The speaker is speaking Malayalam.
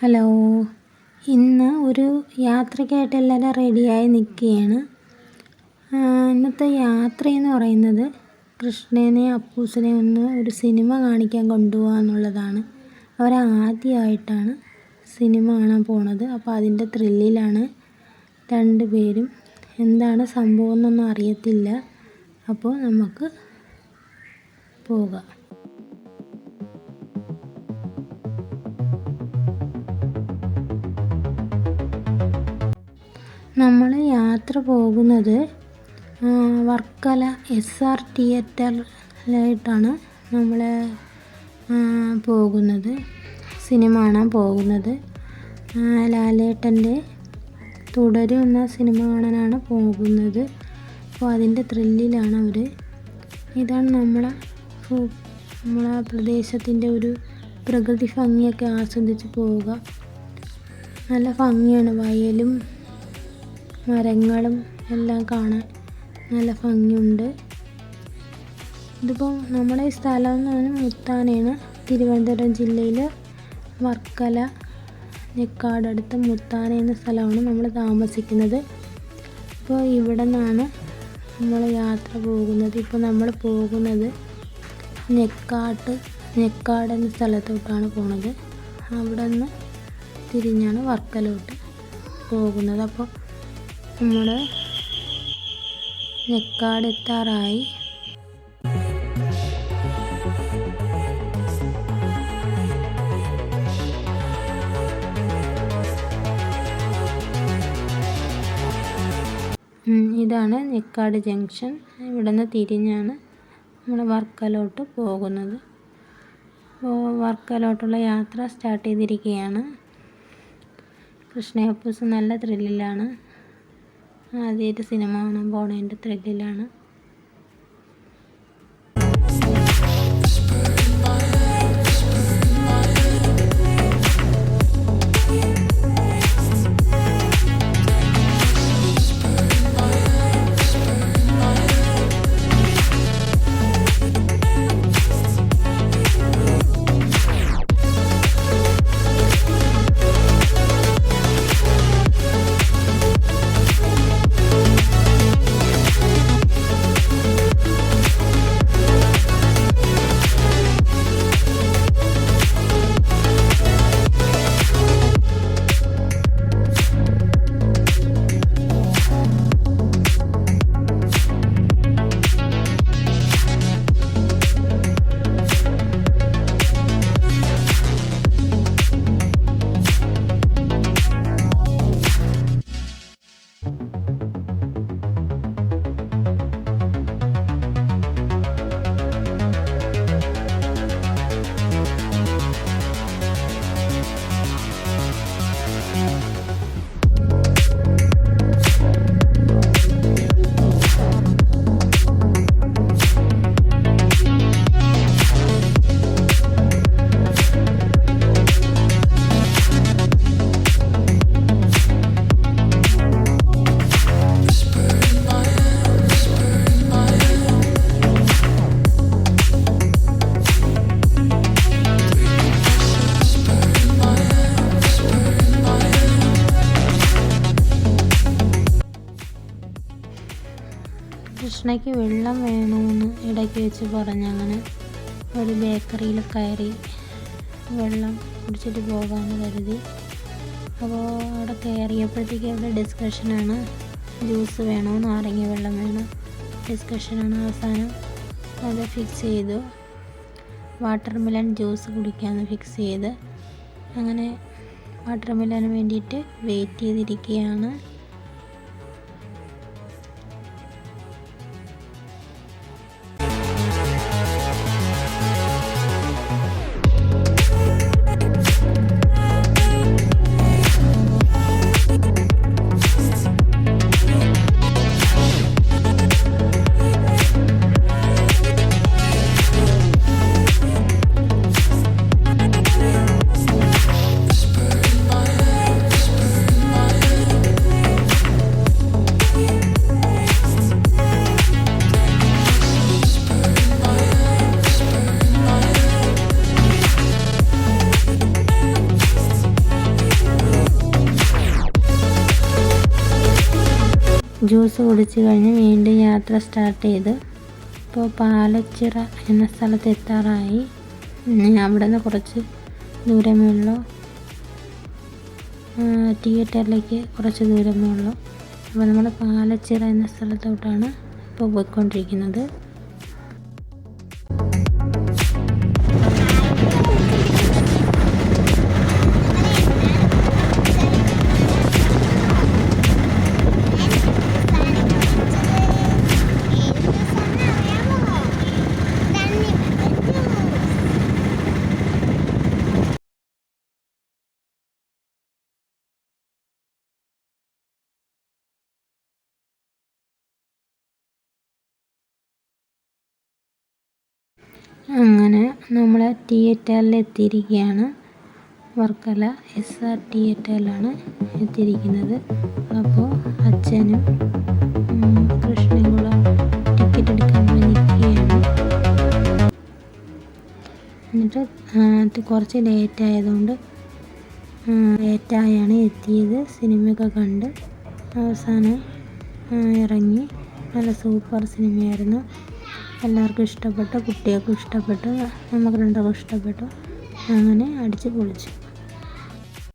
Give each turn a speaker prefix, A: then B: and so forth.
A: ഹലോ. ഇന്ന് ഒരു യാത്രയ്ക്കായിട്ട് എല്ലാവരും റെഡിയായി നിൽക്കുകയാണ്. ഇന്നത്തെ യാത്ര എന്ന് പറയുന്നത് കൃഷ്ണനെ അപ്പൂസിനെ ഒന്ന് ഒരു സിനിമ കാണിക്കാൻ കൊണ്ടുപോകുക എന്നുള്ളതാണ്. അവരാദ്യമായിട്ടാണ് സിനിമ കാണാൻ പോണത്. അപ്പോൾ അതിന്റെ ത്രില്ലിലാണ് രണ്ട് പേരും. എന്താണ് സംഭവം എന്നൊന്നും അറിയത്തില്ല. അപ്പോൾ നമുക്ക് പോകാം. നമ്മൾ യാത്ര പോകുന്നത് വർക്കല എസ് ആർ തിയേറ്ററിലായിട്ടാണ് നമ്മൾ പോകുന്നത്. സിനിമ കാണാൻ പോകുന്നത്. ലാലേട്ടന്റെ തുടരും എന്ന സിനിമ കാണാനാണ് പോകുന്നത്. അപ്പോൾ അതിന്റെ ത്രില്ലിലാണ് അവർ ഇതാണ് നമ്മളെ നമ്മളെ പ്രദേശത്തിന്റെ ഒരു പ്രകൃതി ഭംഗിയൊക്കെ ആസ്വദിച്ച് പോവുക. നല്ല ഭംഗിയാണ് വയലും മരങ്ങളും എല്ലാം കാണാൻ നല്ല ഭംഗിയുണ്ട്. ഇതിപ്പോൾ നമ്മുടെ ഈ സ്ഥലം എന്ന് പറഞ്ഞാൽ മുത്താനയാണ്. തിരുവനന്തപുരം ജില്ലയിൽ വർക്കല നെക്കാടടുത്ത് മുത്താന എന്ന സ്ഥലമാണ് നമ്മൾ താമസിക്കുന്നത്. ഇപ്പോൾ ഇവിടെ നിന്നാണ് നമ്മൾ യാത്ര പോകുന്നത്. ഇപ്പോൾ നമ്മൾ പോകുന്നത് നെക്കാട്ട് നെക്കാട് എന്ന സ്ഥലത്തോട്ടാണ് പോണത്. അവിടെ നിന്ന് തിരിഞ്ഞാണ് വർക്കലോട്ട് പോകുന്നത്. അപ്പോൾ നമ്മൾ നെക്കാടെത്താറായി ഇതാണ് നെക്കാട് ജംഗ്ഷൻ. ഇവിടെ നിന്ന് തിരിഞ്ഞാണ് നമ്മൾ വർക്കലോട്ട് പോകുന്നത്. വർക്കലോട്ടുള്ള യാത്ര സ്റ്റാർട്ട് ചെയ്തിരിക്കുകയാണ്. കൃഷ്ണയപ്പൂസ് നല്ല ത്രില്ലിലാണ് ആദ്യമായിട്ട് സിനിമ കാണാൻ പോണതിന്റെ ത്രില്ലിലാണ് കൃഷ്ണയ്ക്ക് വെള്ളം വേണമെന്ന് ഇടയ്ക്ക് വെച്ച് പറഞ്ഞങ്ങനെ ഒരു ബേക്കറിയിൽ കയറി വെള്ളം കുടിച്ചിട്ട് പോകാമെന്ന് കരുതി. അപ്പോൾ അവിടെ കയറിയപ്പോഴത്തേക്ക് അവിടെ ഡിസ്കഷനാണ് ജ്യൂസ് വേണോ നാരങ്ങ വെള്ളം വേണം ഡിസ്കഷനാണ് അവസാനം. അത് ഫിക്സ് ചെയ്തു. വാട്ടർ മിലൻ ജ്യൂസ് കുടിക്കാമെന്ന് ഫിക്സ് ചെയ്ത്. അങ്ങനെ വാട്ടർ മിലന് വേണ്ടിയിട്ട് വെയിറ്റ് ചെയ്തിരിക്കുകയാണ്. ജ്യൂസ് കുടിച്ച് കഴിഞ്ഞ് വീണ്ടും യാത്ര സ്റ്റാർട്ട് ചെയ്ത് ഇപ്പോൾ പാലച്ചിറ എന്ന സ്ഥലത്ത് എത്താറായി. അവിടെ നിന്ന് കുറച്ച് ദൂരമേ ഉള്ളൂ. തിയേറ്ററിലേക്ക് കുറച്ച് ദൂരമേ ഉള്ളൂ. അപ്പോൾ നമ്മൾ പാലച്ചിറ എന്ന സ്ഥലത്തോട്ടാണ് ഇപ്പോൾ പോയിക്കൊണ്ടിരിക്കുന്നത്. അങ്ങനെ നമ്മൾ തിയേറ്ററിൽ എത്തിയിരിക്കുകയാണ് വർക്കല എസ് ആർ തിയേറ്ററിലാണ് എത്തിയിരിക്കുന്നത്. അപ്പോൾ അച്ഛനും കൃഷ്ണനും കൂടെ ടിക്കറ്റ് എടുക്കാൻ വേണ്ടി നിൽക്കുകയാണ് എന്നിട്ട് കുറച്ച് ലേറ്റ് ആയതുകൊണ്ട് ലേറ്റായാണ് എത്തിയത്. സിനിമയൊക്കെ കണ്ട് അവസാനം ഇറങ്ങി. നല്ല സൂപ്പർ സിനിമയായിരുന്നു. എല്ലാവർക്കും ഇഷ്ടപ്പെട്ടു കുട്ടികൾക്കും ഇഷ്ടപ്പെട്ടു നമുക്ക് രണ്ടുപേർക്കും ഇഷ്ടപ്പെട്ടു. അങ്ങനെ അടിച്ച് പൊളിച്ചു.